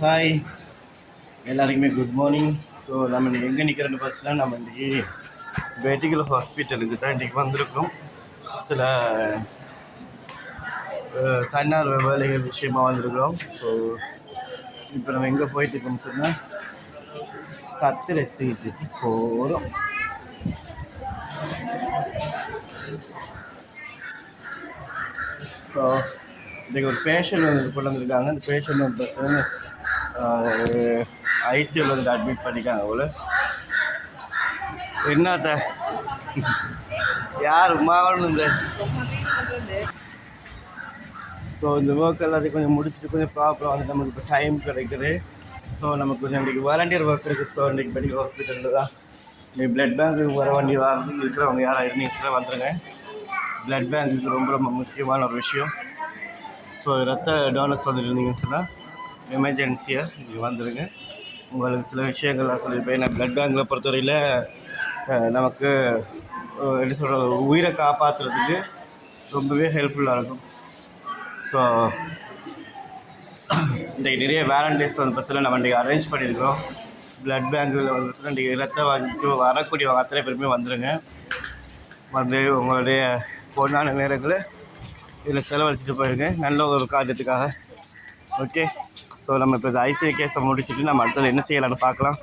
Hi எல்லாருக்குமே good morning so நம்ம இன்றைக்கி எங்கே நிற்கிறோன்னு பார்த்தீங்கன்னா நம்ம இன்றைக்கி வெட்டிக்கல் ஹாஸ்பிட்டலுக்கு தான் இன்றைக்கி வந்திருக்கோம். சில தன்னார்வ வேலைகள் விஷயமாக வந்திருக்கிறோம். ஸோ இப்போ நம்ம எங்கே போயிட்டு இருக்கோம்னு சொன்னால் சத்திர சிகிச்சைக்கு போகிறோம் ஸோ இன்றைக்கி ஒரு பேஷண்ட் வந்து கொண்டு வந்திருக்காங்க அந்த பேஷண்ட் வந்து பார்த்தீங்கன்னா ஐசியூவில் வந்து அட்மிட் பண்ணிக்காங்க அவ்வளோ என்னத்த? யார் மகன் இந்த? ஸோ இந்த ஒர்க் எல்லாத்தையும் கொஞ்சம் முடிச்சுட்டு கொஞ்சம் ப்ராப்ளம் வந்து நமக்கு இப்போ டைம் கிடைக்குது. ஸோ நமக்கு கொஞ்சம் இன்றைக்கி வாலண்டியர் ஒர்க் இருக்குது. ஸோ இன்றைக்கி மெடிக்கல் ஹாஸ்பிட்டலில் தான். இன்றைக்கி பிளட் பேங்க்கு வர வேண்டிய வாரத்துக்கு இருக்கிறவங்க யாராக இருந்தீங்கன்னா வந்துடுங்க பிளட் பேங்க்குக்கு ரொம்ப ரொம்ப முக்கியமான ஒரு விஷயம். ஸோ ரத்த டோனர்ஸ் வந்துட்டு இருந்தீங்கன்னு சொன்னால் எமர்ஜென்சியாக நீங்கள் வந்துடுங்க உங்களுக்கு சில விஷயங்கள்லாம் சொல்லியிருப்பேன். நான் ப்ளட் பேங்கில் பொறுத்தவரையில் நமக்கு எப்படி சொல்கிறது உயிரை காப்பாற்றுறதுக்கு ரொம்பவே ஹெல்ப்ஃபுல்லாக இருக்கும். ஸோ இன்றைக்கு நிறைய வேலண்டைஸ் வந்து பஸ்ஸில் நம்ம இன்றைக்கி அரேஞ்ச் பண்ணியிருக்கிறோம். ப்ளட் பேங்கில் வந்து பஸ்ஸில் இன்றைக்கி ரத்தம் வாங்கிட்டு வரக்கூடிய அத்தனை பேருமே வந்துடுங்க வந்து உங்களுடைய பொண்ணான நேரங்களை இதில் செலவழிச்சிட்டு போயிருங்க நல்ல ஒரு காரியத்துக்காக. ஓகே ஸோ நம்ம இப்போ இந்த ஐசிஐ கேஸை முடிச்சுட்டு நம்ம அடுத்தது என்ன செய்யலாம்னு பார்க்கலாம்.